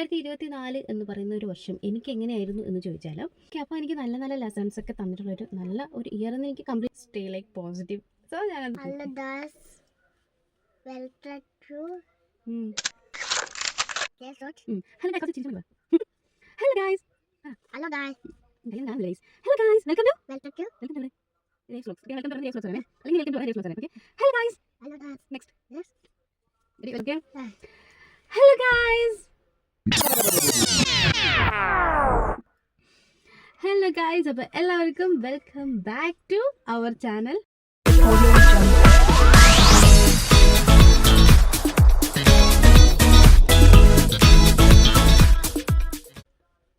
രണ്ടായിരത്തി ഇരുപത്തി നാല് എന്ന് പറയുന്ന ഒരു വർഷം എനിക്ക് എങ്ങനെയായിരുന്നു എന്ന് ചോദിച്ചാൽ അപ്പോൾ എനിക്ക് നല്ല നല്ല ലെസൺസ് ഒക്കെ തന്നിട്ടുള്ള ഒരു നല്ല ഒരു ഇയർ എന്ന് എനിക്ക് complete stay like positive so ഞാൻ? Hello hello guys hello guys hello guys welcome to welcome to welcome to vlogs welcome to രേസ് vlogs ആണ് അല്ലെങ്കിൽ വെൽക്കം ടു രേസ് വ്ലോഗ്സ് ആണ് okay hello guys guys. Next. Ready, okay? Yeah. Hello guys അപ്പോൾ എല്ലാവർക്കും welcome back to our channel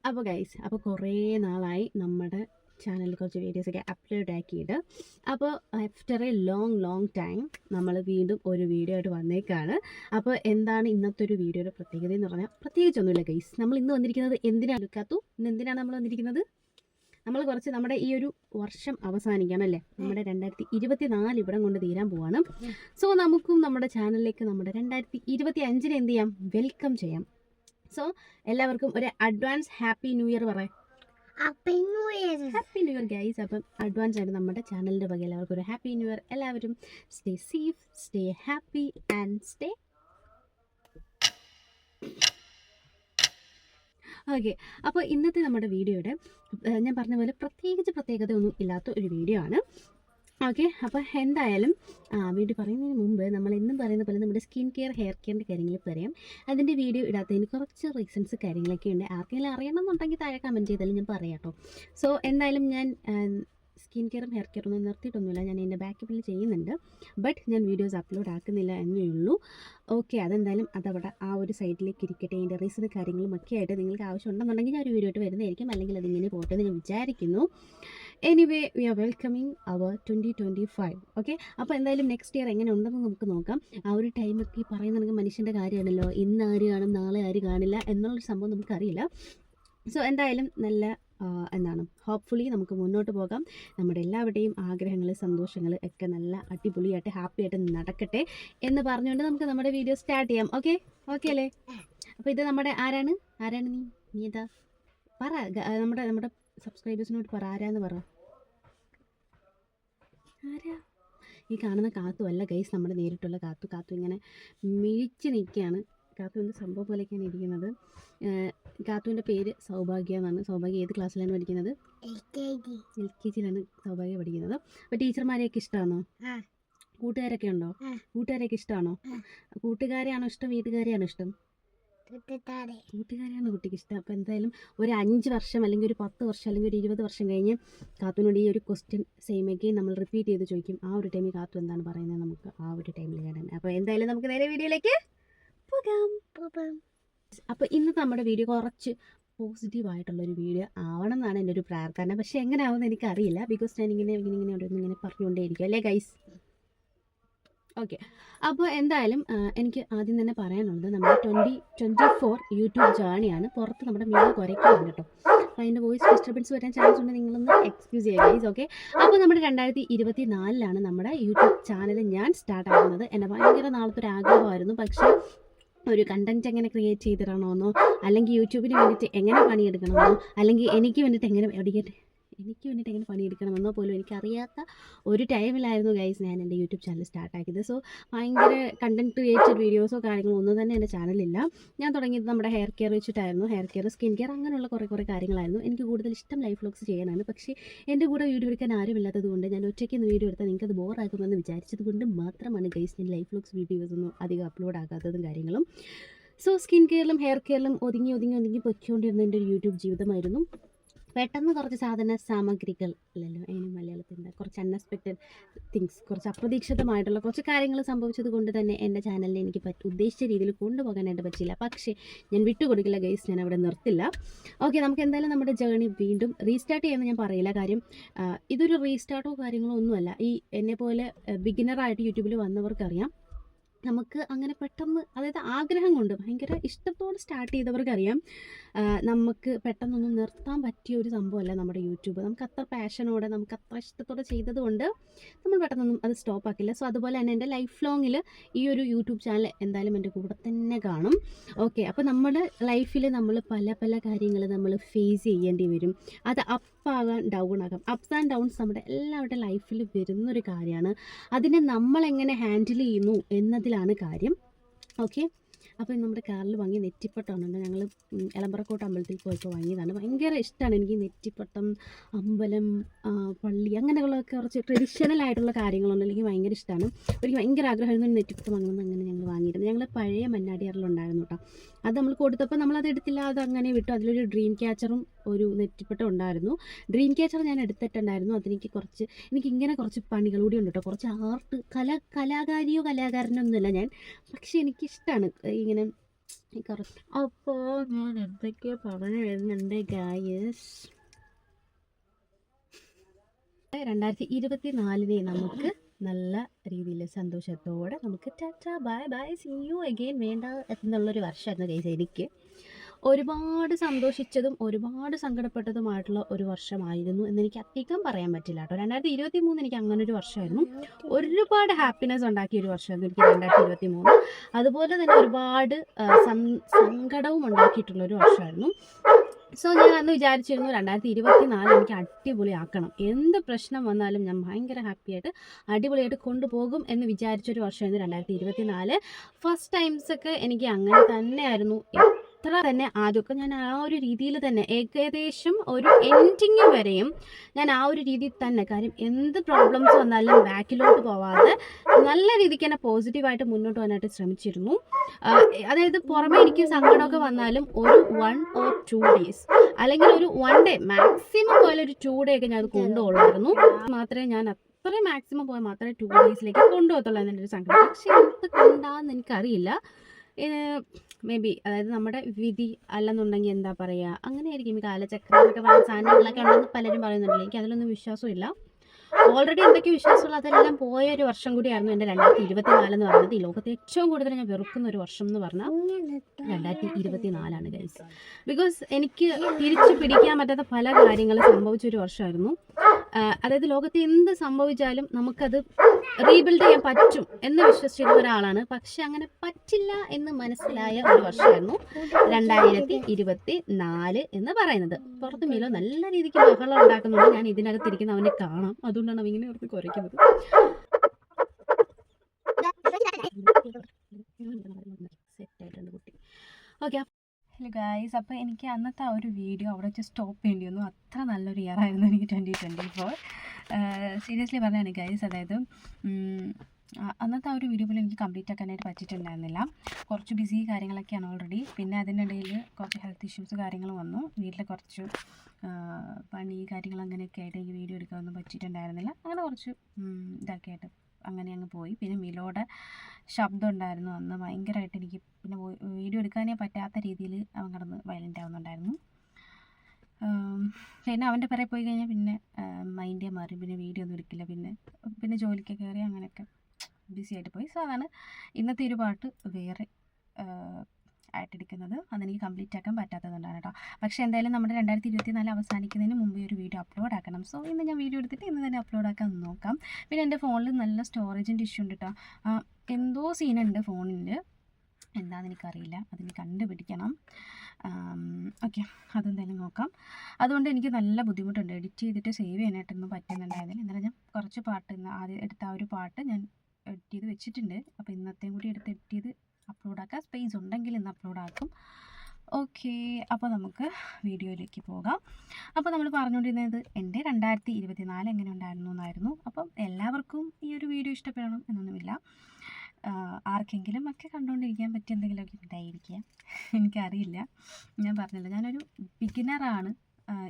അപ്പോൾ guys അപ്പോൾ കുറേ നാളായി നമ്മുടെ ചാനലിൽ കുറച്ച് വീഡിയോസൊക്കെ അപ്ലോഡ് ആക്കിയിട്ട് അപ്പോൾ after a long long time നമ്മൾ വീണ്ടും ഒരു വീഡിയോ ആയിട്ട് വന്നേക്കാണ്. അപ്പോൾ എന്താണ് ഇന്നത്തെ ഒരു വീഡിയോയുടെ പ്രത്യേകത എന്ന് പറഞ്ഞാൽ പ്രത്യേകിച്ചൊന്നുമില്ല ഗൈസ് നമ്മൾ ഇന്ന് വന്നിരിക്കുന്നത് എന്തിനാണ് എടുക്കാത്തു ഇന്ന് എന്തിനാണ് നമ്മൾ വന്നിരിക്കുന്നത്? നമ്മൾ കുറച്ച് നമ്മുടെ ഈ ഒരു വർഷം അവസാനിക്കണം അല്ലേ? നമ്മുടെ രണ്ടായിരത്തി ഇരുപത്തി നാല് ഇവിടം കൊണ്ട് തീരാൻ പോവാണ്. സോ നമുക്കും നമ്മുടെ ചാനലിലേക്ക് നമ്മുടെ രണ്ടായിരത്തി ഇരുപത്തി അഞ്ചിന് എന്ത് ചെയ്യാം? വെൽക്കം ചെയ്യാം. സോ എല്ലാവർക്കും ഒരു അഡ്വാൻസ് ഹാപ്പി ന്യൂ ഇയർ പറയാം Happy new year happy new year guys അപ്പം അഡ്വാൻസ് ആയിട്ട് നമ്മുടെ ചാനലിന്റെ വക എല്ലാവർക്കും ഒരു ഹാപ്പി ന്യൂ ഇയർ എല്ലാവരും stay safe stay happy and stay okay അപ്പോൾ ഇന്നത്തെ നമ്മുടെ വീഡിയോയുടെ ഞാൻ പറഞ്ഞ പോലെ പ്രത്യേകിച്ച് പ്രത്യേകത ഒന്നും ഇല്ലാത്ത ഒരു വീഡിയോ ആണ്. ഓക്കെ അപ്പോൾ എന്തായാലും വീഡിയോ പറയുന്നതിന് മുമ്പ് നമ്മൾ എന്നും പറയുന്ന പോലെ നമ്മുടെ സ്കിൻ കെയർ ഹെയർ കെയറിന്റെ കാര്യങ്ങൾ പറയാം. അതിന്റെ വീഡിയോ ഇടാത്തതിന് കുറച്ച് റീസൺസ് കാര്യങ്ങളൊക്കെ ഉണ്ട്. ആർക്കെങ്കിലും അറിയണമെന്നുണ്ടെങ്കിൽ താഴെ കമന്റ് ചെയ്താലും ഞാൻ പറയാം കേട്ടോ. സോ എന്തായാലും ഞാൻ സ്കിൻ കെയറും ഹെയർ കെയറും ഒന്നും നിർത്തിയിട്ടൊന്നുമില്ല. ഞാൻ എന്റെ ബാക്കപ്പിൽ ചെയ്യുന്നുണ്ട്. ബട്ട് ഞാൻ വീഡിയോസ് അപ്ലോഡ് ആക്കുന്നില്ല എന്നേ ഉള്ളൂ. ഓക്കെ അതെന്തായാലും അതവിടെ ആ ഒരു സൈഡിലേക്ക് ഇരിക്കട്ടെ. എന്റെ റീസൺ കാര്യങ്ങളും ഒക്കെ ആയിട്ട് നിങ്ങൾക്ക് ആവശ്യം ഉണ്ടെന്നുണ്ടെങ്കിൽ ഞാൻ ഒരു വീഡിയോ ആയിട്ട് വരുന്നതായിരിക്കും. അല്ലെങ്കിൽ അതിങ്ങനെ പോട്ടെ എന്ന് ഞാൻ വിചാരിക്കുന്നു. Anyway we are welcoming our twenty twenty five okay അപ്പോൾ എന്തായാലും നെക്സ്റ്റ് ഇയർ എങ്ങനെ ഉണ്ടെന്ന് നമുക്ക് നോക്കാം. ആ ഒരു ടൈമൊക്കെ ഈ പറയുന്ന മനുഷ്യന്റെ കാര്യമാണല്ലോ. ഇന്ന് ആര് കാണും നാളെ ആര് കാണില്ല എന്നുള്ളൊരു സംഭവം നമുക്കറിയില്ല. സോ എന്തായാലും നല്ല എന്താണ് ഹോപ്പ്ഫുള്ളി നമുക്ക് മുന്നോട്ട് പോകാം. നമ്മുടെ എല്ലാവരുടെയും ആഗ്രഹങ്ങൾ സന്തോഷങ്ങൾ ഒക്കെ നല്ല അടിപൊളിയായിട്ട് ഹാപ്പി ആയിട്ട് നടക്കട്ടെ എന്ന് പറഞ്ഞുകൊണ്ട് നമുക്ക് നമ്മുടെ വീഡിയോ സ്റ്റാർട്ട് ചെയ്യാം. ഓക്കെ ഓക്കെ അല്ലേ? അപ്പോൾ ഇത് നമ്മുടെ ആരാണ്? ആരാണ് നീ? നീ എന്താ? പറ നമ്മുടെ നമ്മുടെ സബ്സ്ക്രൈബേഴ്സിനോട് പറ ആരാന്ന് പറ. ആരാ? ഈ കാണുന്ന കാത്തു അല്ല ഗൈസ് നമ്മൾ നേരിട്ടുള്ള കാത്തു. കാത്തു ഇങ്ങനെ മിഴിച്ച് നിൽക്കുകയാണ്. കാത്തുവിന്റെ സംഭവം പോലെയൊക്കെയാണ് ഇരിക്കുന്നത്. കാത്തുവിന്റെ പേര് സൗഭാഗ്യ എന്നാണ്. സൗഭാഗ്യ ഏത് ക്ലാസ്സിലാണ് പഠിക്കുന്നത്. എൽ കെ ജിയിലാണ് സൗഭാഗ്യ പഠിക്കുന്നത്. അപ്പോൾ ടീച്ചർമാരെയൊക്കെ ഇഷ്ടമാണോ. കൂട്ടുകാരൊക്കെ ഉണ്ടോ. കൂട്ടുകാരെയൊക്കെ ഇഷ്ടമാണോ കൂട്ടുകാരെയാണോ ഇഷ്ടം? വീട്ടുകാരെയാണോ ഇഷ്ടം? കൂട്ടുകാരെ. കൂട്ടുകാരെയാണ് കുട്ടിക്ക് ഇഷ്ടം. അപ്പോൾ എന്തായാലും ഒരു അഞ്ച് വർഷം അല്ലെങ്കിൽ ഒരു പത്ത് വർഷം അല്ലെങ്കിൽ ഒരു ഇരുപത് വർഷം കഴിഞ്ഞ് കാത്തുനോട് ഈ ഒരു ക്വസ്റ്റ്യൻ സെയിം അഗെയിൻ നമ്മൾ റിപ്പീറ്റ് ചെയ്ത് ചോദിക്കും. ആ ഒരു ടൈമിൽ കാത്തു എന്താണ് പറയുന്നത് നമുക്ക് ആ ഒരു ടൈമിൽ കാണാൻ. അപ്പോൾ എന്തായാലും നമുക്ക് നേരെ വീഡിയോയിലേക്ക് പോകാം. പോകാം. അപ്പോൾ ഇന്നത്തെ നമ്മുടെ വീഡിയോ കുറച്ച് പോസിറ്റീവ് ആയിട്ടുള്ളൊരു വീഡിയോ ആവണം എന്നാണ് എന്റെ ഒരു പ്രാർത്ഥന. പക്ഷേ എങ്ങനെ ആവുമെന്ന് എനിക്കറിയില്ല. ബിക്കോസ് ഞാൻ ഇങ്ങനെ ഇങ്ങനെ ഇങ്ങനെ ഓരോന്ന് ഇങ്ങനെ പറഞ്ഞുകൊണ്ടേയിരിക്കും. അല്ലേ ഗൈസ് ഓക്കെ. അപ്പോൾ എന്തായാലും എനിക്ക് ആദ്യം തന്നെ പറയാനുള്ളത് നമ്മുടെ ട്വന്റി ട്വന്റി ഫോർ യൂട്യൂബ് ജേണിയാണ് പുറത്ത് നമ്മുടെ മീൻ കുറയ്ക്കുന്നുണ്ട് കേട്ടോ. അപ്പോൾ അതിന്റെ വോയിസ് ഡിസ്റ്റർബൻസ് വരാൻ ചാൻസ് ഉണ്ട് നിങ്ങളൊന്ന് എക്സ്ക്യൂസ് ചെയ്യുക ഗൈസ് ഓക്കെ? അപ്പോൾ നമ്മുടെ രണ്ടായിരത്തി ഇരുപത്തി നാലിലാണ് നമ്മുടെ യൂട്യൂബ് ചാനൽ ഞാൻ സ്റ്റാർട്ട് ആകുന്നത് എന്റെ ഭയങ്കര നാളത്തെ ഒരു ആഗ്രഹമായിരുന്നു. പക്ഷേ ഒരു കണ്ടന്റ് എങ്ങനെ ക്രിയേറ്റ് ചെയ്തിടണമെന്നോ അല്ലെങ്കിൽ യൂട്യൂബിന് വേണ്ടിയിട്ട് എങ്ങനെ പണിയെടുക്കണമെന്നോ അല്ലെങ്കിൽ എനിക്ക് വേണ്ടിയിട്ട് എങ്ങനെ എഡിറ്റ് എനിക്ക് വേണ്ടിയിട്ട് എങ്ങനെ പണിയെടുക്കണമെന്നോ പോലും എനിക്കറിയാത്ത ഒരു ടൈമിലായിരുന്നു ഗൈസ് ഞാൻ എന്റെ യൂട്യൂബ് ചാനൽ സ്റ്റാർട്ടാക്കിയത് സോ ഭയങ്കര കണ്ടന്റ് ക്രിയേറ്റഡ് വീഡിയോസോ കാര്യങ്ങളോ ഒന്നും തന്നെ എന്റെ ചാനലില്ല ഞാൻ തുടങ്ങിയത് നമ്മുടെ ഹെയർ കെയർ വെച്ചിട്ടായിരുന്നു. ഹെയർ കെയർ സ്കിൻ കെയർ അങ്ങനെയുള്ള കുറേ കുറേ കാര്യങ്ങളായിരുന്നു. എനിക്ക് കൂടുതൽ ഇഷ്ടം ലൈഫ് വ്ലോഗ്സ് ചെയ്യാനാണ്. പക്ഷേ എന്റെ കൂടെ വീഡിയോ എടുക്കാൻ ആരുമില്ലാത്തത് കൊണ്ട് ഞാൻ ഒറ്റയ്ക്ക് ഇന്ന് വീഡിയോ എടുത്താൽ നിങ്ങൾക്ക് അത് ബോറാക്കുമെന്ന് വിചാരിച്ചത് കൊണ്ട് മാത്രമാണ് ഗൈസ് ഞാൻ ലൈഫ് വ്ലോഗ്സ് വീഡിയോസ് ഒന്നും അധികം അപ്ലോഡ് ആകാത്തതും കാര്യങ്ങളും. സോ സ്കിൻ കെയറിലും ഹെയർ കെയറിലും ഒതുങ്ങി ഒതുങ്ങി ഒതുങ്ങി പൊയ്ക്കൊണ്ടിരുന്ന എന്റെ ഒരു യൂട്യൂബ് ജീവിതമായിരുന്നു. പെട്ടെന്ന് കുറച്ച് സാധന സാമഗ്രികൾ അല്ലല്ലോ അതിന് മലയാളത്തിൽ എന്താ കുറച്ച് അൺഎക്സ്പെക്റ്റഡ് തിങ്സ് കുറച്ച് അപ്രതീക്ഷിതമായിട്ടുള്ള കുറച്ച് കാര്യങ്ങൾ സംഭവിച്ചത് കൊണ്ട് തന്നെ എന്റെ ചാനലിൽ എനിക്ക് പറ്റ ഉദ്ദേശിച്ച രീതിയിൽ കൊണ്ടുപോകാനായിട്ട് പറ്റില്ല പക്ഷേ ഞാൻ വിട്ടുകൊടുക്കില്ല ഗൈസ് ഞാൻ അവിടെ നിർത്തില്ല. ഓക്കെ നമുക്ക് എന്തായാലും നമ്മുടെ ജേണി വീണ്ടും റീസ്റ്റാർട്ട് ചെയ്യുമെന്ന് ഞാൻ പറയില്ല. കാര്യം ഇതൊരു റീസ്റ്റാർട്ടോ കാര്യങ്ങളോ ഒന്നുമല്ല. ഈ എന്നെ പോലെ ബിഗിനറായിട്ട് യൂട്യൂബിൽ വന്നവർക്കറിയാം. നമുക്ക് അങ്ങനെ പെട്ടെന്ന് അതായത് ആഗ്രഹം കൊണ്ട് ഭയങ്കര ഇഷ്ടത്തോടെ സ്റ്റാർട്ട് ചെയ്തവർക്കറിയാം. നമുക്ക് പെട്ടെന്നൊന്നും നിർത്താൻ പറ്റിയ ഒരു സംഭവമല്ല നമ്മുടെ യൂട്യൂബ്. നമുക്ക് അത്ര പാഷനോടെ നമുക്ക് അത്ര ഇഷ്ടത്തോടെ ചെയ്തതുകൊണ്ട് നമ്മൾ പെട്ടെന്നൊന്നും അത് സ്റ്റോപ്പ് ആക്കില്ല. സോ അതുപോലെ തന്നെ എന്റെ ലൈഫ് ലോങ്ങിൽ ഈ ഒരു യൂട്യൂബ് ചാനൽ എന്തായാലും എന്റെ കൂടെ തന്നെ കാണും. ഓക്കെ അപ്പോൾ നമ്മുടെ ലൈഫിൽ നമ്മൾ പല പല കാര്യങ്ങൾ നമ്മൾ ഫേസ് ചെയ്യേണ്ടി വരും. അത് അപ്പ് ആകാൻ ഡൗൺ ആകാം. അപ്സ് ആൻഡ് ഡൗൺസ് നമ്മുടെ എല്ലാവരുടെ ലൈഫിൽ വരുന്നൊരു കാര്യമാണ്. അതിനെ നമ്മളെങ്ങനെ ഹാൻഡിൽ ചെയ്യുന്നു എന്നതിലാണ് കാര്യം. ഓക്കെ? അപ്പോൾ നമ്മുടെ കാറിൽ വാങ്ങിയ നെറ്റിപ്പട്ടമാണ് ഞങ്ങൾ എളമ്പറക്കോട്ട് അമ്പലത്തിൽ പോയപ്പോൾ വാങ്ങിയതാണ്. ഭയങ്കര ഇഷ്ടമാണ് എനിക്ക് നെറ്റിപ്പട്ടം അമ്പലം പള്ളി അങ്ങനെയുള്ള കുറച്ച് ട്രഡീഷണൽ ആയിട്ടുള്ള കാര്യങ്ങളുണ്ട് എനിക്ക് ഭയങ്കര ഇഷ്ടമാണ് എനിക്ക് ഭയങ്കര ആഗ്രഹമായിരുന്നു നെറ്റിപ്പട്ടം വാങ്ങണമെന്ന് അങ്ങനെ ഞങ്ങൾ വാങ്ങിയിരുന്നു. ഞങ്ങൾ പഴയ മന്നാടിയാറിലുണ്ടായിരുന്നു കേട്ടോ. അത് നമ്മൾ കൊടുത്തപ്പോൾ നമ്മളത് എടുത്തില്ല അത് അങ്ങനെ വിട്ടു. അതിലൊരു ഡ്രീം ക്യാച്ചറും ഒരു നെറ്റിപ്പട്ടം ഉണ്ടായിരുന്നു. ഡ്രീം ക്യാച്ചർ ഞാൻ എടുത്തിട്ടുണ്ടായിരുന്നു. അതെനിക്ക് കുറച്ച് എനിക്ക് ഇങ്ങനെ കുറച്ച് പണികൾ കൂടി ഉണ്ട് കേട്ടോ കുറച്ച് ആർട്ട് കല കലാകാരിയോ കലാകാരനോ ഒന്നുമല്ല ഞാൻ. പക്ഷെ എനിക്കിഷ്ടമാണ് ഇങ്ങനെ അപ്പോൾ ഞാൻ എന്തൊക്കെയോ പറഞ്ഞു വരുന്നുണ്ട് ഗായസ് രണ്ടായിരത്തി ഇരുപത്തി നാലിനെ നമുക്ക് നല്ല രീതിയിൽ സന്തോഷത്തോടെ നമുക്ക് tata bye bye see you again വേണ്ട എന്നുള്ളൊരു വർഷമായിരുന്നു ഗൈസ് എനിക്ക്. ഒരുപാട് സന്തോഷിച്ചതും ഒരുപാട് സങ്കടപ്പെട്ടതുമായിട്ടുള്ള ഒരു വർഷമായിരുന്നു എന്ന് എനിക്ക് അധികം പറയാൻ പറ്റില്ല കേട്ടോ. രണ്ടായിരത്തി ഇരുപത്തി മൂന്ന് എനിക്ക് അങ്ങനെ ഒരു വർഷമായിരുന്നു. ഒരുപാട് ഹാപ്പിനെസ് ഉണ്ടാക്കിയ ഒരു വർഷമായിരുന്നു എനിക്ക് രണ്ടായിരത്തി ഇരുപത്തി മൂന്ന് അതുപോലെ തന്നെ ഒരുപാട് സങ്കടവും ഉണ്ടാക്കിയിട്ടുള്ള ഒരു വർഷമായിരുന്നു. സോ ഞാൻ അന്ന് വിചാരിച്ചിരുന്നു രണ്ടായിരത്തി ഇരുപത്തി നാല് എനിക്ക് അടിപൊളിയാക്കണം. എന്ത് പ്രശ്നം വന്നാലും ഞാൻ ഭയങ്കര ഹാപ്പിയായിട്ട് അടിപൊളിയായിട്ട് കൊണ്ടുപോകും എന്ന് വിചാരിച്ചൊരു വർഷമായിരുന്നു രണ്ടായിരത്തി ഇരുപത്തി നാല് ഫസ്റ്റ് ടൈംസൊക്കെ എനിക്ക് അങ്ങനെ തന്നെയായിരുന്നു. എത്ര തന്നെ ആദ്യമൊക്കെ ഞാൻ ആ ഒരു രീതിയിൽ തന്നെ ഏകദേശം ഒരു എൻഡിങ് വരെയും ഞാൻ ആ ഒരു രീതിയിൽ തന്നെ കാര്യം എന്ത് പ്രോബ്ലംസ് വന്നാലും ബാക്കിലോട്ട് പോവാതെ നല്ല രീതിക്ക് തന്നെ പോസിറ്റീവായിട്ട് മുന്നോട്ട് പോകാനായിട്ട് ശ്രമിച്ചിരുന്നു. അതായത് പുറമെ എനിക്ക് സങ്കടമൊക്കെ വന്നാലും ഒരു വൺ ഓർ ടു ഡേയ്സ് അല്ലെങ്കിൽ ഒരു വൺ ഡേ മാക്സിമം പോലെ ഒരു ടു ഡേ ഒക്കെ ഞാൻ കൊണ്ടുപോകുള്ളായിരുന്നു മാത്രമേ ഞാൻ അത്രയും മാക്സിമം പോയാൽ മാത്രമേ ടു ഡേയ്സിലേക്ക് കൊണ്ടുപോകത്തുള്ളൂ എന്നൊരു സങ്കടം. പക്ഷേ എന്ത് കൊണ്ടാന്ന് എനിക്കറിയില്ല. മേ ബി അതായത് നമ്മുടെ വിധി അല്ലെന്നുണ്ടെങ്കിൽ എന്താ പറയുക അങ്ങനെയായിരിക്കും ഈ കാലചക്രം എന്നൊക്കെ പറയുന്ന സാധനങ്ങളൊക്കെ ഉണ്ടെന്ന് പലരും പറയുന്നുണ്ടല്ലോ. എനിക്ക് അതിലൊന്നും വിശ്വാസമില്ല. ഓൾറെഡി എന്തൊക്കെ വിശ്വാസമുള്ള അതെല്ലാം പോയ ഒരു വർഷം കൂടിയായിരുന്നു എന്റെ രണ്ടായിരത്തി ഇരുപത്തി നാലെന്ന് പറയുന്നത്. ഈ ലോകത്തെ ഏറ്റവും കൂടുതൽ ഞാൻ വെറുക്കുന്ന ഒരു വർഷം എന്ന് പറഞ്ഞാൽ രണ്ടായിരത്തി ഇരുപത്തി നാലാണ് ഗൈസ് ബിക്കോസ് എനിക്ക് തിരിച്ചു പിടിക്കാൻ പറ്റാത്ത പല കാര്യങ്ങളും സംഭവിച്ച ഒരു വർഷമായിരുന്നു. അതായത് ലോകത്ത് എന്ത് സംഭവിച്ചാലും നമുക്കത് റീബിൽഡ് ചെയ്യാൻ പറ്റും എന്ന് വിശ്വസിച്ചിരുന്ന ഒരാളാണ്. പക്ഷെ അങ്ങനെ പറ്റില്ല എന്ന് മനസ്സിലായ ഒരു വർഷമായിരുന്നു. രണ്ടായിരത്തി ഇരുപത്തി നാല് എന്ന് പറയുന്നത്. പുറത്ത് മീലോ നല്ല രീതിക്ക് ബഹളം ഉണ്ടാക്കുന്നുണ്ട്. ഞാൻ ഇതിനകത്തിരിക്കുന്ന അവനെ കാണാം. അതുകൊണ്ടാണ് അവ ഇങ്ങനെ ഓർത്ത് കുറയ്ക്കുന്നത് സെറ്റായിട്ടുണ്ട് കുട്ടി. ഓക്കെ ഹലോ ഗായ്സ് അപ്പോൾ എനിക്ക് അന്നത്തെ ആ ഒരു വീഡിയോ അവിടെ വെച്ച് സ്റ്റോപ്പ് ചെയ്യേണ്ടി വന്നു. അത്ര നല്ലൊരു ഇയർ ആയിരുന്നു എനിക്ക് ട്വന്റി ട്വന്റി ഫോർ സീരിയസ്ലി പറഞ്ഞാണ് ഗൈസ് അതായത് അന്നത്തെ ആ ഒരു വീഡിയോ പോലും എനിക്ക് കംപ്ലീറ്റ് ആക്കാനായിട്ട് പറ്റിയിട്ടുണ്ടായിരുന്നില്ല. കുറച്ച് ബിസി കാര്യങ്ങളൊക്കെയാണ് ഓൾറെഡി പിന്നെ അതിനിടയിൽ കുറച്ച് ഹെൽത്ത് ഇഷ്യൂസ് കാര്യങ്ങൾ വന്നു. വീട്ടിൽ കുറച്ച് പണി കാര്യങ്ങൾ അങ്ങനെയൊക്കെ ആയിട്ട് എനിക്ക് വീഡിയോ എടുക്കാനൊന്നും പറ്റിയിട്ടുണ്ടായിരുന്നില്ല. അങ്ങനെ കുറച്ച് ഇതൊക്കെ ആയിട്ട്. അങ്ങനെ അങ്ങ് പോയി. പിന്നെ മിലോടെ ശബ്ദം ഉണ്ടായിരുന്നു അന്ന്. ഭയങ്കരമായിട്ട് എനിക്ക് പിന്നെ വീഡിയോ എടുക്കാനേ പറ്റാത്ത രീതിയിൽ അവൻ കിടന്ന് വയലന്റ് ആവുന്നുണ്ടായിരുന്നു. പിന്നെ അവന്റെ പിറകെ പോയി കഴിഞ്ഞാൽ പിന്നെ മൈൻഡേ മാറി. പിന്നെ വീഡിയോ ഒന്നും എടുക്കില്ല. പിന്നെ പിന്നെ ജോലിക്ക് കയറി അങ്ങനെയൊക്കെ ബിസി ആയിട്ട് പോയി. സോ അതാണ് ഇന്നത്തെ ഒരു പാട്ട് വേറെ ആയിട്ടെടുക്കുന്നത്. അതെനിക്ക് കംപ്ലീറ്റ് ആക്കാൻ പറ്റാത്തതുകൊണ്ടാണ് കേട്ടോ. പക്ഷേ എന്തായാലും നമ്മുടെ രണ്ടായിരത്തി ഇരുപത്തി നാല് അവസാനിക്കുന്നതിന് മുമ്പ് ഒരു വീഡിയോ അപ്ലോഡ് ആക്കണം. സോ ഇന്ന് ഞാൻ വീഡിയോ എടുത്തിട്ട് ഇന്ന് തന്നെ അപ്ലോഡ് ആക്കാൻ നോക്കാം. പിന്നെ എന്റെ ഫോണിൽ നല്ല സ്റ്റോറേജിന്റെ ഇഷ്യൂ ഉണ്ട് കേട്ടോ. എന്തോ സീനുണ്ട് ഫോണിൽ എന്താണെന്ന് എനിക്കറിയില്ല. അതിന് കണ്ടുപിടിക്കണം. ഓക്കെ അതെന്തായാലും നോക്കാം. അതുകൊണ്ട് എനിക്ക് നല്ല ബുദ്ധിമുട്ടുണ്ട്. എഡിറ്റ് ചെയ്തിട്ട് സേവ് ചെയ്യാനായിട്ടൊന്നും പറ്റുന്നുണ്ടായിരുന്നില്ല. എന്നാലും ഞാൻ കുറച്ച് പാട്ട് ആദ്യം എടുത്ത ആ ഒരു പാട്ട് ഞാൻ എഡിറ്റ് ചെയ്ത് വെച്ചിട്ടുണ്ട്. അപ്പോൾ ഇന്നത്തെയും കൂടി എടുത്ത് എഡിറ്റ് ചെയ്ത് അപ്ലോഡ് ആക്കാം സ്പേസ് ഉണ്ടെങ്കിൽ ഇന്ന് അപ്ലോഡ് ആക്കും ഓക്കെ അപ്പോൾ നമുക്ക് വീഡിയോയിലേക്ക് പോകാം. അപ്പോൾ നമ്മൾ പറഞ്ഞുകൊണ്ടിരുന്നത് എന്റെ രണ്ടായിരത്തി ഇരുപത്തി നാല് എങ്ങനെ ഉണ്ടായിരുന്നു എന്നായിരുന്നു. അപ്പം എല്ലാവർക്കും ഈ ഒരു വീഡിയോ ഇഷ്ടപ്പെടണം എന്നൊന്നുമില്ല. ആർക്കെങ്കിലും ഒക്കെ കണ്ടുകൊണ്ടിരിക്കാൻ പറ്റിയ എന്തെങ്കിലുമൊക്കെ ഉണ്ടായിരിക്കാം. എനിക്കറിയില്ല. ഞാൻ പറഞ്ഞല്ലോ. ഞാനൊരു ബിഗിനറാണ്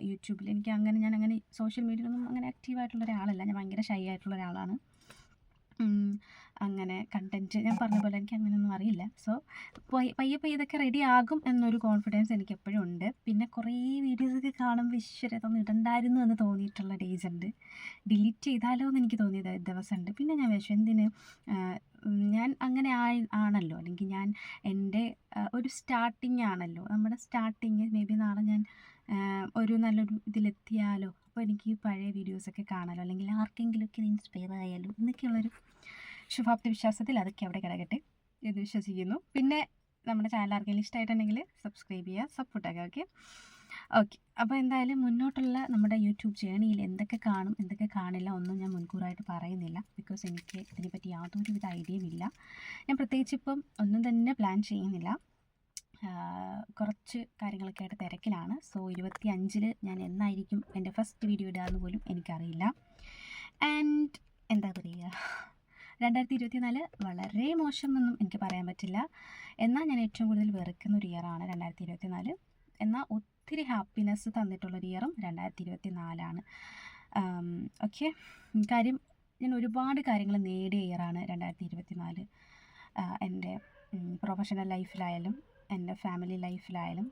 യൂട്യൂബിൽ എനിക്ക് അങ്ങനെ ഞാൻ അങ്ങനെ സോഷ്യൽ മീഡിയയിലൊന്നും അങ്ങനെ ആക്റ്റീവായിട്ടുള്ള ഒരാളല്ല. ഞാൻ ഭയങ്കര ഷൈ ആയിട്ടുള്ള ഒരാളാണ്. അങ്ങനെ കണ്ടന്റ് ഞാൻ പറഞ്ഞ പോലെ എനിക്ക് അങ്ങനെയൊന്നും അറിയില്ല. സോ പയ്യെ പയ്യെ ഇതൊക്കെ റെഡി ആകും എന്നൊരു കോൺഫിഡൻസ് എനിക്ക് എപ്പോഴും ഉണ്ട്. പിന്നെ കുറേ വീഡിയോസൊക്കെ കാണുമ്പോൾ ഈശ്വര ഇതൊന്നും ഇടണ്ടായിരുന്നു എന്ന് തോന്നിയിട്ടുള്ള ഡേയ്സ് ഉണ്ട്. ഡിലീറ്റ് ചെയ്താലോ എന്ന് എനിക്ക് തോന്നിയ ദിവസമുണ്ട്. പിന്നെ ഞാൻ വിഷയം എന്തിന്? ഞാൻ അങ്ങനെ ആയി ആണല്ലോ. അല്ലെങ്കിൽ ഞാൻ എന്റെ ഒരു സ്റ്റാർട്ടിങ് ആണല്ലോ. നമ്മുടെ സ്റ്റാർട്ടിങ് മേ ബി നാളെ ഞാൻ ഒരു നല്ലൊരു ഇതിലെത്തിയാലോ? അപ്പോൾ എനിക്ക് പഴയ വീഡിയോസൊക്കെ കാണാലോ? അല്ലെങ്കിൽ ആർക്കെങ്കിലുമൊക്കെ ഇൻസ്പയർ ആയാലോ? എന്നൊക്കെയുള്ളൊരു ശുഭാപ്തി വിശ്വാസത്തിൽ അതൊക്കെ അവിടെ കിടക്കട്ടെ എന്ന് വിശ്വസിക്കുന്നു. പിന്നെ നമ്മുടെ ചാനൽ ആർക്കെങ്കിലും ഇഷ്ടമായിട്ടുണ്ടെങ്കിൽ സബ്സ്ക്രൈബ് ചെയ്യുക സപ്പോർട്ടാക്കുക ഓക്കെ ഓക്കെ അപ്പോൾ എന്തായാലും മുന്നോട്ടുള്ള നമ്മുടെ യൂട്യൂബ് ജേണിയിൽ എന്തൊക്കെ കാണും എന്തൊക്കെ കാണില്ല ഒന്നും ഞാൻ മുൻകൂറായിട്ട് പറയുന്നില്ല. ബിക്കോസ് എനിക്ക് ഇതിനെപ്പറ്റി യാതൊരുവിധ ഐഡിയയും ഇല്ല. ഞാൻ പ്രത്യേകിച്ച് ഇപ്പം ഒന്നും തന്നെ പ്ലാൻ ചെയ്യുന്നില്ല. കുറച്ച് കാര്യങ്ങളൊക്കെ ആയിട്ട് തിരക്കിലാണ്. സോ ഇരുപത്തി അഞ്ചിൽ ഞാൻ എന്നായിരിക്കും എന്റെ ഫസ്റ്റ് വീഡിയോ ഇടാമെന്ന് പോലും എനിക്കറിയില്ല. ആൻഡ് എന്താ പറയുക രണ്ടായിരത്തി ഇരുപത്തി നാല് വളരെ മോശം എന്നൊന്നും എനിക്ക് പറയാൻ പറ്റില്ല. എന്നാൽ ഞാൻ ഏറ്റവും കൂടുതൽ വെറുക്കുന്ന ഒരു ഇയറാണ് രണ്ടായിരത്തി ഇരുപത്തി നാല് എന്നാൽ ഒത്തിരി ഹാപ്പിനെസ് തന്നിട്ടുള്ളൊരു ഇയറും രണ്ടായിരത്തി ഇരുപത്തി നാലാണ് ഓക്കെ കാര്യം ഞാൻ ഒരുപാട് കാര്യങ്ങൾ നേടിയ ഇയറാണ് രണ്ടായിരത്തി ഇരുപത്തി നാല് എന്റെ പ്രൊഫഷണൽ ലൈഫിലായാലും എന്റെ ഫാമിലി ലൈഫിലായാലും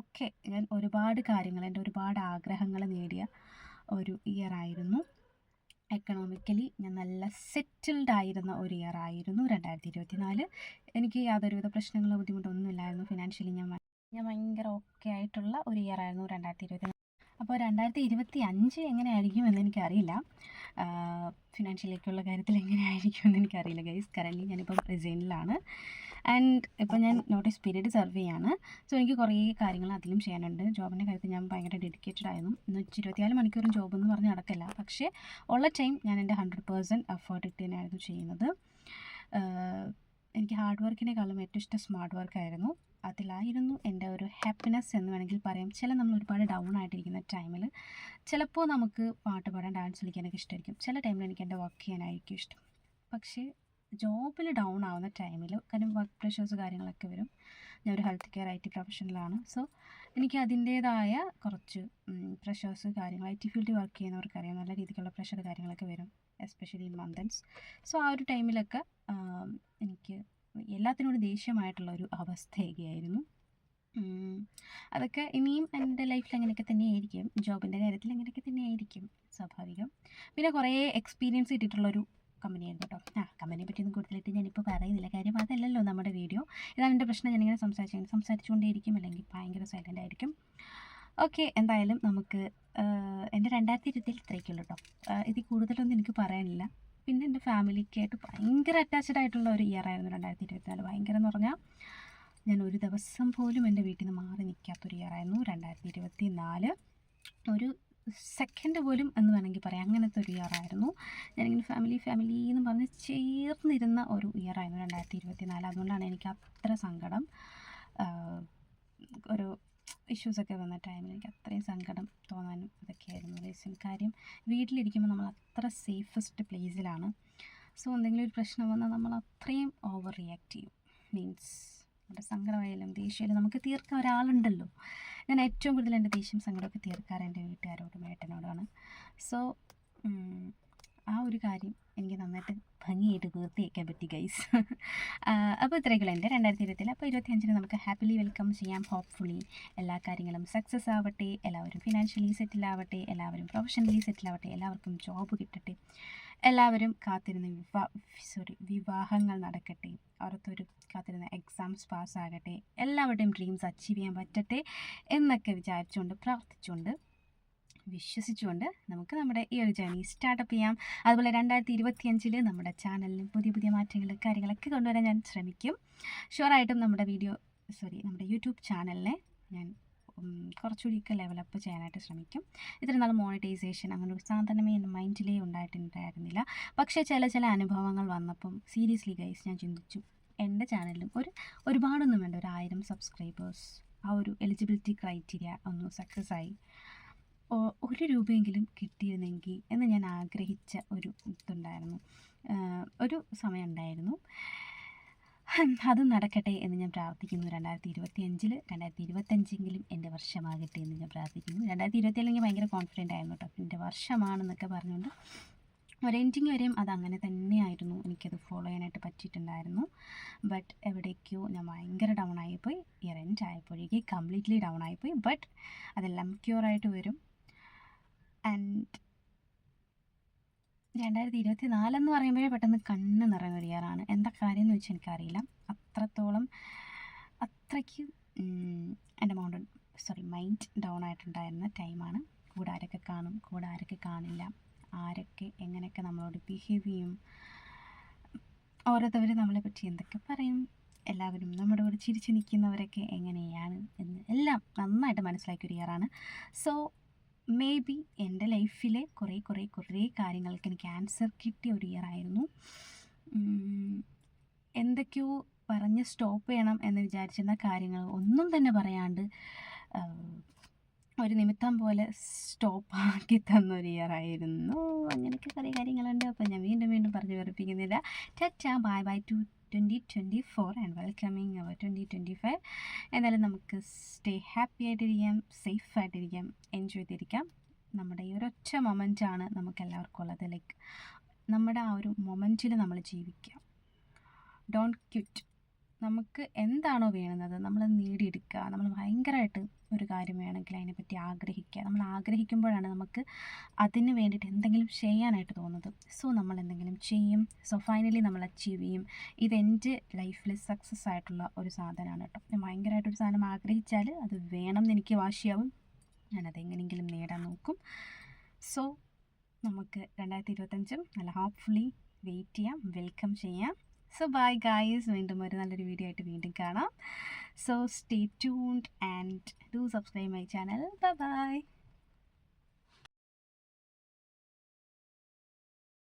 ഒക്കെ ഞാൻ ഒരുപാട് കാര്യങ്ങൾ എന്റെ ഒരുപാട് ആഗ്രഹങ്ങൾ നേടിയ ഒരു ഇയർ ആയിരുന്നു. എക്കണോമിക്കലി ഞാൻ നല്ല സെറ്റിൽഡ് ആയിരുന്ന ഒരു ഇയർ ആയിരുന്നു രണ്ടായിരത്തി ഇരുപത്തി നാല് എനിക്ക് യാതൊരുവിധ പ്രശ്നങ്ങളോ ബുദ്ധിമുട്ടൊന്നും ഇല്ലായിരുന്നു ഫിനാൻഷ്യലി ഞാൻ ഞാൻ ഭയങ്കര ഓക്കെ ആയിട്ടുള്ള ഒരു ഇയർ ആയിരുന്നു രണ്ടായിരത്തി ഇരുപത്തി അപ്പോൾ രണ്ടായിരത്തി ഇരുപത്തി അഞ്ച് എങ്ങനെയായിരിക്കും എന്ന് എനിക്കറിയില്ല. ഫിനാൻഷ്യലിലേക്കുള്ള കാര്യത്തിൽ എങ്ങനെയായിരിക്കും എന്ന് എനിക്കറിയില്ല ഗൈസ് കറൻലി ഞാനിപ്പം റിസൈനിലാണ് ആൻഡ് ഇപ്പോൾ ഞാൻ നോട്ടീസ് പീരീഡ് സെർവ് ചെയ്യാണ്. സോ എനിക്ക് കുറേ കാര്യങ്ങൾ അതിലും ചെയ്യാനുണ്ട്. ജോബിന്റെ കാര്യത്തിൽ ഞാൻ ഭയങ്കര ഡെഡിക്കേറ്റഡ് ആയിരുന്നു. എന്ന് ഇരുപത്തിനാല് മണിക്കൂറും ജോബ് എന്ന് പറഞ്ഞ് നടക്കില്ല. പക്ഷേ ഉള്ള ടൈം ഞാൻ എന്റെ ഹൺഡ്രഡ് പേഴ്സന്റ് എഫേർട്ട് ഇട്ട് തന്നെയായിരുന്നു ചെയ്യുന്നത് എനിക്ക് ഹാർഡ് വർക്കിനേക്കാളും ഏറ്റവും ഇഷ്ടം സ്മാർട്ട് വർക്കായിരുന്നു അതിലായിരുന്നു എന്റെ ഒരു ഹാപ്പിനെസ് എന്ന് വേണമെങ്കിൽ പറയാം. ചില നമ്മൾ ഒരുപാട് ഡൗൺ ആയിട്ടിരിക്കുന്ന ടൈമിൽ ചിലപ്പോൾ നമുക്ക് പാട്ട് പാടാൻ ഡാൻസ് കളിക്കാനൊക്കെ ഇഷ്ടമായിരിക്കും ചില ടൈമിൽ എനിക്ക് എന്റെ വർക്ക് ചെയ്യാനായിരിക്കും ഇഷ്ടം. പക്ഷേ ജോബിൽ ഡൗൺ ആവുന്ന ടൈമിൽ കാര്യം വർക്ക് പ്രഷേഴ്സ് കാര്യങ്ങളൊക്കെ വരും. ഞാൻ ഒരു ഹെൽത്ത് കെയർ ഐ ടി പ്രൊഫഷണലാണ് സോ എനിക്ക് അതിന്റേതായ കുറച്ച് പ്രഷേഴ്സ് കാര്യങ്ങൾ ഐ ടി ഫീൽഡിൽ വർക്ക് ചെയ്യുന്നവർക്കറിയാം. നല്ല രീതിക്കുള്ള പ്രഷർ കാര്യങ്ങളൊക്കെ വരും എസ്പെഷ്യലി ഇൻ മന്തൻസ് സോ ആ ഒരു ടൈമിലൊക്കെ എനിക്ക് എല്ലാത്തിനോടും ദേഷ്യമായിട്ടുള്ള ഒരു അവസ്ഥയൊക്കെയായിരുന്നു. അതൊക്കെ ഇനിയും എന്റെ ലൈഫിൽ അങ്ങനെയൊക്കെ തന്നെയായിരിക്കും. ജോബിന്റെ കാര്യത്തിൽ അങ്ങനെയൊക്കെ തന്നെയായിരിക്കും സ്വാഭാവികം. പിന്നെ കുറേ എക്സ്പീരിയൻസ് കിട്ടിയിട്ടുള്ളൊരു കമ്പനിയായിരുന്നു കേട്ടോ. ആ കമ്പനിയെ പറ്റിയൊന്നും കൂടുതലായിട്ട് ഞാനിപ്പോൾ പറയുന്നില്ല. കാര്യം അതല്ലല്ലോ നമ്മുടെ വീഡിയോ. ഇതാണ് എന്റെ പ്രശ്നം. ഞാനിങ്ങനെ സംസാരിച്ചു സംസാരിച്ചുകൊണ്ടേയിരിക്കും. അല്ലെങ്കിൽ ഭയങ്കര സൈലന്റ് ആയിരിക്കും. ഓക്കെ എന്തായാലും നമുക്ക് എന്റെ രണ്ടായിരത്തി ഇരുപത്തി ഇത്രയ്ക്കുള്ളൂ കേട്ടോ. ഇത് കൂടുതലൊന്നും എനിക്ക് പറയാനില്ല. പിന്നെ എന്റെ ഫാമിലിക്കായിട്ട് ഭയങ്കര അറ്റാച്ച്ഡ് ആയിട്ടുള്ള ഒരു ഇയർ ആയിരുന്നു രണ്ടായിരത്തി ഇരുപത്തിനാല്. ഭയങ്കര എന്ന് പറഞ്ഞാൽ ഞാൻ ഒരു ദിവസം പോലും എന്റെ വീട്ടിൽ നിന്ന് മാറി നിൽക്കാത്തൊരു ഇയർ ആയിരുന്നു രണ്ടായിരത്തി ഇരുപത്തി നാല് ഒരു സെക്കൻഡ് പോലും എന്ന് വേണമെങ്കിൽ പറയാം. അങ്ങനത്തെ ഒരു ഇയറായിരുന്നു ഞാനിങ്ങനെ ഫാമിലി ഫാമിലി എന്ന് പറഞ്ഞ് ചേർന്നിരുന്ന ഒരു ഇയറായിരുന്നു രണ്ടായിരത്തി ഇരുപത്തി നാല് അതുകൊണ്ടാണ് എനിക്ക് അത്ര സങ്കടം. ഒരു ഇഷ്യൂസൊക്കെ വന്ന ടൈമിൽ എനിക്ക് അത്രയും സങ്കടം തോന്നാനും അതൊക്കെയായിരുന്നു റീസൺ കാര്യം വീട്ടിലിരിക്കുമ്പോൾ നമ്മൾ അത്ര സേഫസ്റ്റ് പ്ലേസിലാണ് സോ എന്തെങ്കിലും ഒരു പ്രശ്നം വന്നാൽ നമ്മൾ അത്രയും ഓവർ റിയാക്ട് ചെയ്യും. മീൻസ് നമ്മുടെ സങ്കടമായാലും ദേഷ്യമായാലും നമുക്ക് തീർക്കാൻ ഒരാളുണ്ടല്ലോ. ഞാൻ ഏറ്റവും കൂടുതൽ എന്റെ ദേഷ്യം സങ്കടമൊക്കെ തീർക്കാറ് എന്റെ വീട്ടുകാരോടും ഏട്ടനോടാണ്. സോ ആ ഒരു കാര്യം എനിക്ക് നന്നായിട്ട് ഭംഗിയായിട്ട് പൂർത്തിയാക്കാൻ പറ്റി ഗൈസ് അപ്പോൾ ഇത്രയൊക്കെയുള്ള എന്റെ രണ്ടായിരത്തി ഇരുപത്തിൽ അപ്പോൾ ഇരുപത്തി അഞ്ചിന് നമുക്ക് ഹാപ്പിലി വെൽക്കം ചെയ്യാം ഹോപ്പ്ഫുള്ളി എല്ലാ കാര്യങ്ങളും സക്സസ് ആവട്ടെ എല്ലാവരും ഫിനാൻഷ്യലി സെറ്റിൽ ആവട്ടെ എല്ലാവരും പ്രൊഫഷണലി സെറ്റിൽ ആവട്ടെ എല്ലാവർക്കും ജോബ് കിട്ടട്ടെ എല്ലാവരും കാത്തിരുന്ന് വിവാ സോറി വിവാഹങ്ങൾ നടക്കട്ടെ ഓരോരുത്തരും കാത്തിരുന്ന എക്സാംസ് പാസ്സാകട്ടെ എല്ലാവരുടെയും ഡ്രീംസ് അച്ചീവ് ചെയ്യാൻ പറ്റട്ടെ എന്നൊക്കെ വിചാരിച്ചുകൊണ്ട് പ്രാർത്ഥിച്ചുകൊണ്ട് വിശ്വസിച്ചുകൊണ്ട് നമുക്ക് നമ്മുടെ ഈ ഒരു ജേണി സ്റ്റാർട്ടപ്പ് ചെയ്യാം. അതുപോലെ രണ്ടായിരത്തി ഇരുപത്തിയഞ്ചിൽ നമ്മുടെ ചാനലിൽ പുതിയ പുതിയ മാറ്റങ്ങൾ കാര്യങ്ങളൊക്കെ കൊണ്ടുവരാൻ ഞാൻ ശ്രമിക്കും. ഷുവറായിട്ടും നമ്മുടെ വീഡിയോ സോറി നമ്മുടെ യൂട്യൂബ് ചാനലിനെ ഞാൻ കുറച്ചുകൂടി കുറച്ചുകൂടിയൊക്കെ ലെവലപ്പ് ചെയ്യാനായിട്ട് ശ്രമിക്കും. ഇത്ര നാൾ മോണിറ്റൈസേഷൻ അങ്ങനെ ഒരു സാധനമേ എന്റെ മൈൻഡിലേ ഉണ്ടായിട്ടുണ്ടായിരുന്നില്ല. പക്ഷേ ചില ചില അനുഭവങ്ങൾ വന്നപ്പം സീരിയസ്ലി ഗൈസ് ഞാൻ ചിന്തിച്ചു. എന്റെ ചാനലിലും ഒരു ഒരുപാടൊന്നും വേണ്ട ഒരു ആയിരം സബ്സ്ക്രൈബേഴ്സ് ആ ഒരു എലിജിബിലിറ്റി ക്രൈറ്റീരിയ ഒന്ന് സക്സസ് ആയി. ഒരു രൂപയെങ്കിലും കിട്ടിയിരുന്നെങ്കിൽ എന്ന് ഞാൻ ആഗ്രഹിച്ച ഒരു ഇതുണ്ടായിരുന്നു. ഒരു സമയമുണ്ടായിരുന്നു. അത് നടക്കട്ടെ എന്ന് ഞാൻ പ്രാർത്ഥിക്കുന്നു. രണ്ടായിരത്തി ഇരുപത്തി അഞ്ചിൽ രണ്ടായിരത്തി ഇരുപത്തഞ്ചെങ്കിലും എന്റെ വർഷമാകട്ടെ എന്ന് ഞാൻ പ്രാർത്ഥിക്കുന്നു. രണ്ടായിരത്തി ഇരുപത്തി അല്ലെങ്കിൽ ഭയങ്കര കോൺഫിഡന്റ് ആയിരുന്നു കേട്ടോ. എന്റെ വർഷമാണെന്നൊക്കെ പറഞ്ഞുകൊണ്ട് ഒരു എൻഡിങ് വരെയും അത് അങ്ങനെ തന്നെയായിരുന്നു. എനിക്കത് ഫോളോ ചെയ്യാനായിട്ട് പറ്റിയിട്ടുണ്ടായിരുന്നു. ബട്ട് എവിടേക്കോ ഞാൻ ഭയങ്കര ഡൗൺ ആയിപ്പോയി. ഇയർ എൻഡ് ആയപ്പോഴേക്ക് കംപ്ലീറ്റ്ലി ഡൗൺ ആയിപ്പോയി. ബട്ട് അതെല്ലാം ക്യൂറായിട്ട് വരും. ആൻഡ് രണ്ടായിരത്തി ഇരുപത്തി നാലെന്ന് പറയുമ്പോഴേ പെട്ടെന്ന് കണ്ണ് നിറയുന്ന ഒരു ഇയറാണ് എന്താ കാര്യം എന്ന് വെച്ചാൽ എനിക്കറിയില്ല. അത്രത്തോളം അത്രയ്ക്ക് എന്റെ മൗണ്ട് സോറി മൈൻഡ് ഡൗൺ ആയിട്ടുണ്ടായിരുന്ന ടൈമാണ് കൂടെ ആരൊക്കെ കാണും കൂടെ ആരൊക്കെ കാണില്ല ആരൊക്കെ എങ്ങനെയൊക്കെ നമ്മളോട് ബിഹേവ് ചെയ്യും ഓരോരുത്തർ നമ്മളെ പറ്റി എന്തൊക്കെ പറയും എല്ലാവരും നമ്മുടെ കൂടെ ചിരിച്ചു നിൽക്കുന്നവരൊക്കെ എങ്ങനെയാണ് എന്ന് എല്ലാം നന്നായിട്ട് മനസ്സിലാക്കിയ ഒരു ഇയറാണ് സോ മേ ബി എന്റെ ലൈഫിലെ കുറേ കുറേ കുറേ കാര്യങ്ങൾക്ക് എനിക്ക് ആൻസർ കിട്ടിയ ഒരു ഇയർ ആയിരുന്നു. എന്തൊക്കെയോ പറഞ്ഞ് സ്റ്റോപ്പ് ചെയ്യണം എന്ന് വിചാരിച്ചിരുന്ന കാര്യങ്ങൾ ഒന്നും തന്നെ പറയാണ്ട് ഒരു നിമിത്തം പോലെ സ്റ്റോപ്പ് ആക്കി തന്ന ഒരു ഇയർ ആയിരുന്നു. അങ്ങനെയൊക്കെ കുറേ കാര്യങ്ങളുണ്ട്. അപ്പോൾ ഞാൻ വീണ്ടും വീണ്ടും പറഞ്ഞു വെറുപ്പിക്കുന്നില്ല. ടച്ചാ bye bye to twenty twenty four and welcoming our twenty twenty five എന്നാലും നമുക്ക് സ്റ്റേ ഹാപ്പി ആയിട്ടിരിക്കാം സേഫ് ആയിട്ടിരിക്കാം എൻജോയ് ചെയ്തിരിക്കാം. നമ്മുടെ ഈ ഒരൊറ്റ മൊമെന്റാണ് നമുക്ക് എല്ലാവർക്കും ഉള്ളത്. ലൈക്ക് നമ്മുടെ ആ ഒരു മൊമെന്റിൽ നമ്മൾ ജീവിക്കുക ഡോണ്ട് ക്വിറ്റ് നമുക്ക് എന്താണോ വേണ്ടുന്നത് നമ്മൾ നേടിയെടുക്കുക നമ്മൾ ഭയങ്കരമായിട്ട് ഒരു കാര്യം വേണമെങ്കിൽ അതിനെപ്പറ്റി ആഗ്രഹിക്കുക നമ്മൾ ആഗ്രഹിക്കുമ്പോഴാണ് നമുക്ക് അതിന് വേണ്ടിയിട്ട് എന്തെങ്കിലും ചെയ്യാനായിട്ട് തോന്നുന്നത്. സോ നമ്മൾ എന്തെങ്കിലും ചെയ്യും. സോ ഫൈനലി നമ്മൾ അച്ചീവ് ചെയ്യും. ഇതെന്റെ ലൈഫിൽ സക്സസ് ആയിട്ടുള്ള ഒരു സാധനമാണ് കേട്ടോ. ഭയങ്കരമായിട്ടൊരു സാധനം ആഗ്രഹിച്ചാൽ അത് വേണം എന്ന് എനിക്ക് വാശിയാവും. ഞാനത് എങ്ങനെയെങ്കിലും നേടാൻ നോക്കും. സോ നമുക്ക് രണ്ടായിരത്തി ഇരുപത്തഞ്ചും നല്ല ഹോപ്പ്ഫുള്ളി വെയിറ്റ് ചെയ്യാം. വെൽക്കം ചെയ്യാം. സോ ബൈ ഗായ്സ് വീണ്ടും ഒരു നല്ലൊരു വീഡിയോ ആയിട്ട് വീണ്ടും കാണാം. So stay tuned and do subscribe my channel bye bye